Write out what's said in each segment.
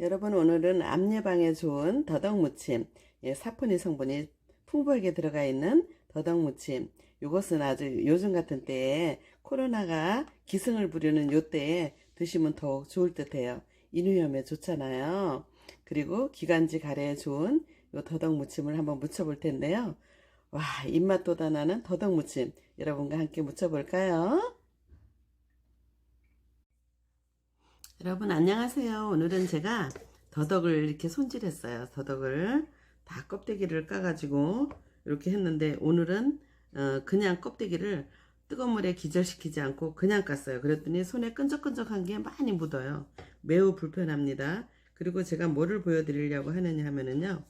여러분 오늘은 암 예방에 좋은 더덕 무침, 예, 사포닌 성분이 풍부하게 들어가 있는 더덕 무침. 이것은 아주 요즘 같은 때에 코로나가 기승을 부리는 요 때에 드시면 더욱 좋을 듯해요. 인후염에 좋잖아요. 그리고 기관지 가래에 좋은 요 더덕 무침을 한번 무쳐볼 텐데요. 와 입맛 돋아나는 더덕 무침 여러분과 함께 무쳐볼까요? 여러분 안녕하세요. 오늘은 제가 더덕을 이렇게 손질했어요. 더덕을 다 껍데기를 까 가지고 이렇게 했는데 오늘은 어, 그냥 껍데기를 뜨거운 물에 기절시키지 않고 그냥 깠어요. 그랬더니 손에 끈적끈적한 게 많이 묻어요. 매우 불편합니다. 그리고 제가 뭐를 보여드리려고 하느냐 하면은요.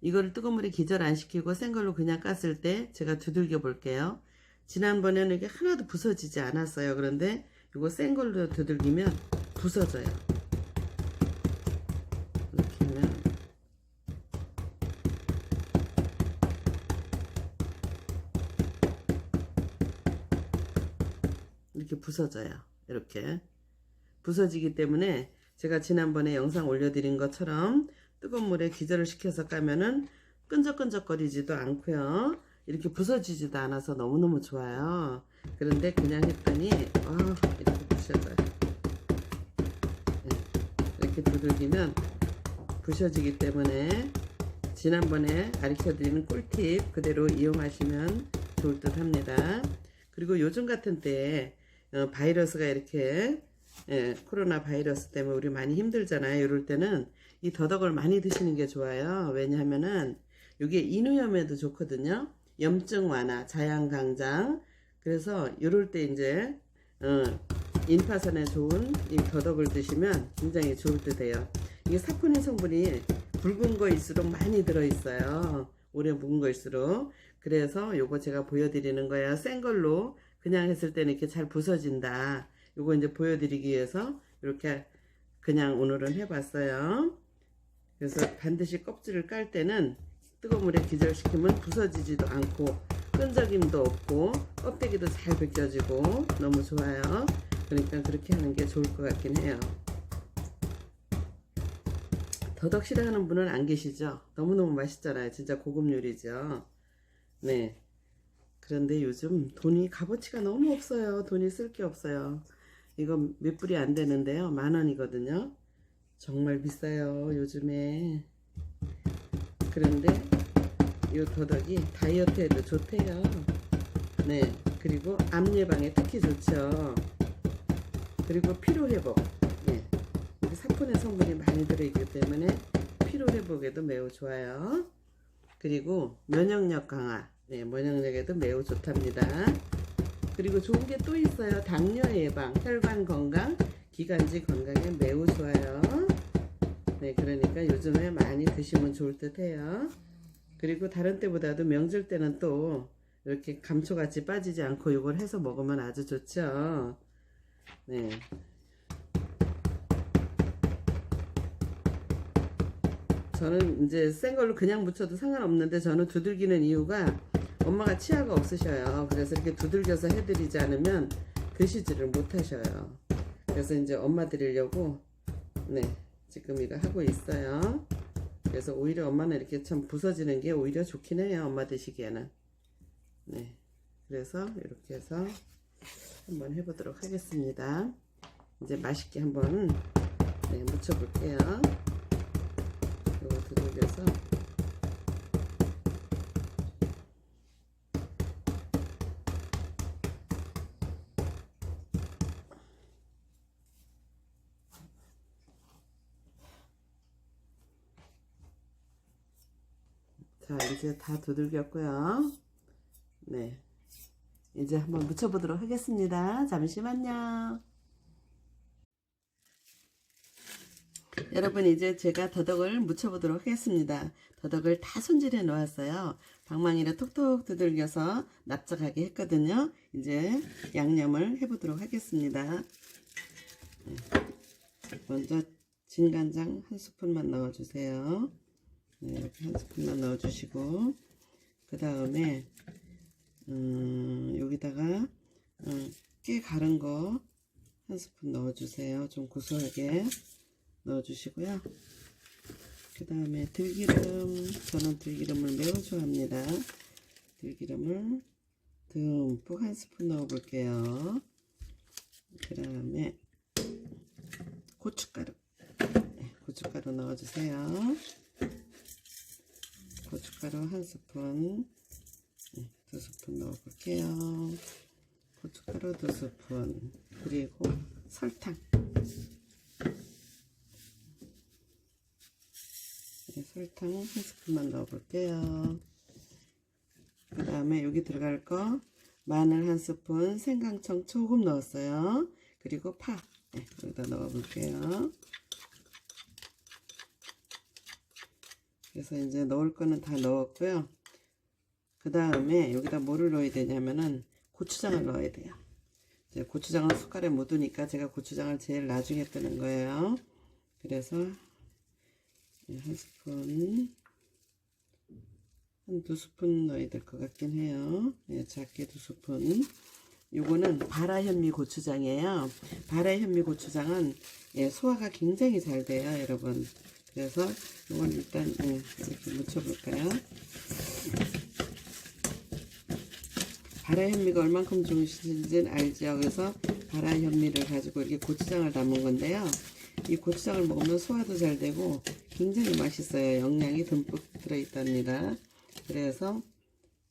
이거를 뜨거운 물에 기절 안 시키고 센 걸로 그냥 깠을 때 제가 두들겨 볼게요. 지난번에는 이게 하나도 부서지지 않았어요. 그런데 이거 센 걸로 두들기면 부서져요. 이렇게 하면 이렇게 부서져요. 이렇게 부서지기 때문에 제가 지난번에 영상 올려드린 것처럼 뜨거운 물에 기절을 시켜서 까면은 끈적끈적거리지도 않고요. 이렇게 부서지지도 않아서 너무너무 좋아요. 그런데 그냥 했더니 아 이렇게 부셔져요. 두들기면 부셔지기 때문에 지난번에 가르쳐드리는 꿀팁 그대로 이용하시면 좋을 듯 합니다. 그리고 요즘 같은 때에 어, 바이러스가 이렇게 예, 코로나 바이러스 때문에 우리 많이 힘들잖아요. 이럴 때는 이 더덕을 많이 드시는 게 좋아요. 왜냐하면은 이게 인후염에도 좋거든요. 염증 완화, 자양 강장. 그래서 이럴 때 이제 어, 인파선에 좋은 이 더덕을 드시면 굉장히 좋을 듯해요. 이게 사포닌 성분이 붉은 거일수록 많이 들어있어요. 오래 묵은 거일수록. 그래서 요거 제가 보여드리는 거예요. 센 걸로 그냥 했을 때는 이렇게 잘 부서진다. 요거 이제 보여드리기 위해서 이렇게 그냥 오늘은 해봤어요. 그래서 반드시 껍질을 깔 때는 뜨거운 물에 기절시키면 부서지지도 않고 끈적임도 없고 껍데기도 잘 벗겨지고 너무 좋아요. 그러니까 그렇게 하는 게 좋을 것 같긴 해요. 더덕 싫어하는 분은 안 계시죠? 너무너무 맛있잖아요. 진짜 고급 요리죠. 네. 그런데 요즘 돈이 값어치가 너무 없어요. 돈이 쓸 게 없어요. 이거 몇 불이 안 되는데요. 만 원이거든요. 정말 비싸요. 요즘에. 그런데 이 더덕이 다이어트에도 좋대요. 네. 그리고 암 예방에 특히 좋죠. 그리고 피로 회복. 네. 여기 사포닌 성분이 많이 들어있기 때문에 피로 회복에도 매우 좋아요. 그리고 면역력 강화. 네, 면역력에도 매우 좋답니다. 그리고 좋은 게 또 있어요. 당뇨 예방, 혈관 건강, 기관지 건강에 매우 좋아요. 네, 그러니까 요즘에 많이 드시면 좋을 듯 해요. 그리고 다른 때보다도 명절 때는 또 이렇게 감초같이 빠지지 않고 이걸 해서 먹으면 아주 좋죠. 네. 저는 이제 센 걸로 그냥 묻혀도 상관없는데 저는 두들기는 이유가 엄마가 치아가 없으셔요. 그래서 이렇게 두들겨서 해드리지 않으면 드시지를 못하셔요. 그래서 이제 엄마 드리려고 네 지금 이거 하고 있어요. 그래서 오히려 엄마는 이렇게 참 부서지는 게 오히려 좋긴 해요. 엄마 드시기에는. 네. 그래서 이렇게 해서 한번 해보도록 하겠습니다. 이제 맛있게 한번 네, 무쳐볼게요. 이거 두들겨서 자, 이제 다 두들겼고요. 네. 이제 한번 묻혀보도록 하겠습니다. 잠시만요. 여러분, 이제 제가 더덕을 묻혀보도록 하겠습니다. 더덕을 다 손질해 놓았어요. 방망이를 톡톡 두들겨서 납작하게 했거든요. 이제 양념을 해보도록 하겠습니다. 네. 먼저 진간장 한 스푼만 넣어주세요. 네, 이렇게 한 스푼만 넣어주시고 그 다음에 음, 깨 갈은 거 한 스푼 넣어주세요. 좀 구수하게 넣어주시고요. 그 다음에 들기름, 저는 들기름을 매우 좋아합니다. 들기름을 듬뿍 한 스푼 넣어볼게요. 그 다음에 고춧가루, 네, 고춧가루 넣어주세요. 고춧가루 한 스푼, 네, 두 스푼 넣어볼게요. 고춧가루 두 스푼, 그리고 설탕. 네, 설탕 한 스푼만 넣어볼게요. 그 다음에 여기 들어갈 거 마늘 한 스푼, 생강청 조금 넣었어요. 그리고 파 네, 여기다 넣어볼게요. 그래서 이제 넣을 거는 다 넣었고요. 그 다음에 여기다 뭐를 넣어야 되냐면은 고추장을 넣어야 돼요. 이제 고추장은 숟갈에 묻으니까 제가 고추장을 제일 나중에 뜨는 거예요. 그래서 네, 한 스푼 한 두 스푼 넣어야 될 것 같긴 해요. 네, 작게 두 스푼. 요거는 바라 현미 고추장이에요. 바라 현미 고추장은 예, 소화가 굉장히 잘 돼요, 여러분. 그래서 이건 일단 예, 이렇게 묻혀볼까요? 바라현미가 얼만큼 좋으신지는 알죠. 그래서 바라현미를 가지고 이렇게 고추장을 담은 건데요. 이 고추장을 먹으면 소화도 잘 되고 굉장히 맛있어요. 영양이 듬뿍 들어있답니다. 그래서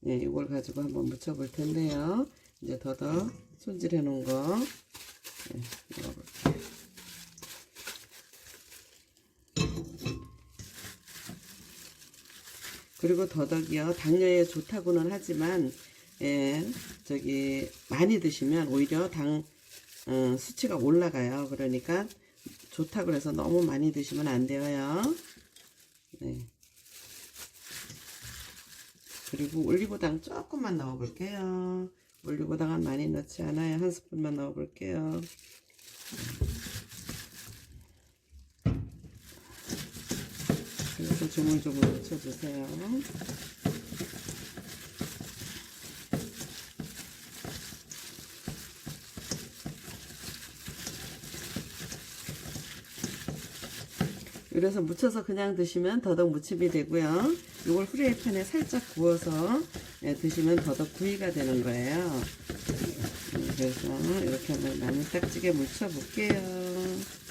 예, 이걸 가지고 한번 묻혀볼 텐데요. 이제 더더 손질해 놓은 거 예, 넣어볼게요. 그리고 더덕이요 당뇨에 좋다고는 하지만 예, 저기 많이 드시면 오히려 당 어, 수치가 올라가요. 그러니까 좋다고 해서 너무 많이 드시면 안 돼요. 네. 그리고 올리고당 조금만 넣어볼게요. 올리고당은 많이 넣지 않아요. 한 스푼만 넣어볼게요. 그래서 조물조물 묻혀주세요. 그래서 묻혀서 그냥 드시면 더덕 무침이 되고요. 이걸 후라이팬에 살짝 구워서 예, 드시면 더덕 구이가 되는 거예요. 음, 그래서 이렇게 한번 나무 딱지게 묻혀볼게요.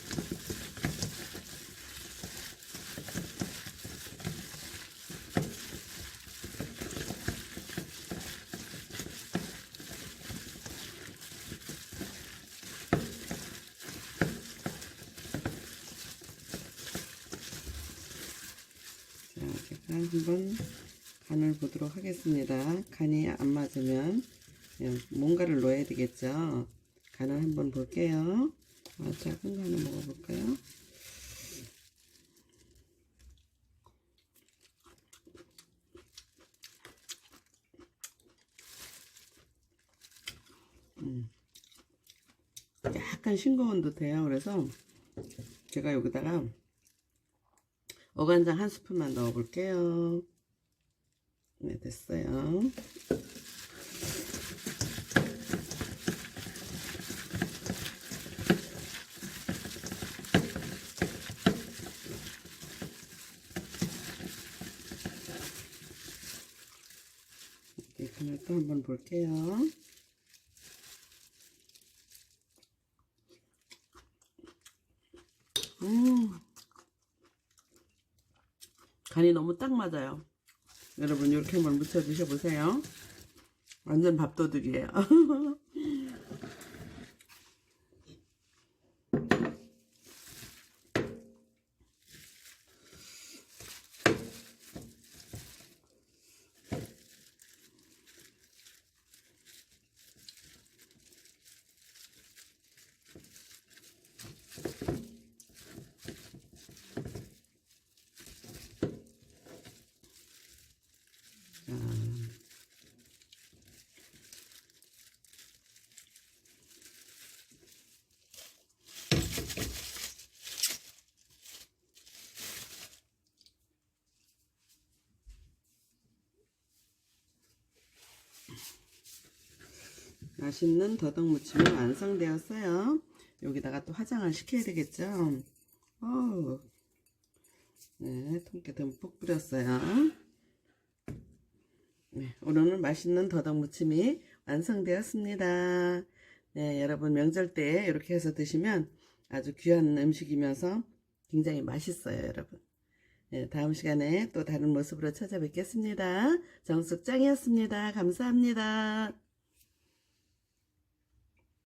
자, 제가 한번 간을 보도록 하겠습니다. 간이 안 맞으면 예, 뭔가를 넣어야 되겠죠. 간을 한번 볼게요. 아, 작은 거 하나 먹어볼까요? 음. 약간 싱거운 듯해요. 그래서 제가 여기다가 어간장 한 스푼만 넣어 볼게요. 네, 됐어요. 이렇게 간을 또 한번 볼게요. 음. 간이 너무 딱 맞아요. 여러분 이렇게 한번 무쳐 드셔보세요. 완전 밥도둑이에요. 맛있는 더덕무침이 완성되었어요. 여기다가 또 화장을 시켜야 되겠죠. 어우. 네, 통깨 듬뿍 뿌렸어요. 네, 오늘은 맛있는 더덕 무침이 완성되었습니다. 네, 여러분 명절 때 이렇게 해서 드시면 아주 귀한 음식이면서 굉장히 맛있어요, 여러분. 네, 다음 시간에 또 다른 모습으로 찾아뵙겠습니다. 정숙짱이었습니다. 감사합니다.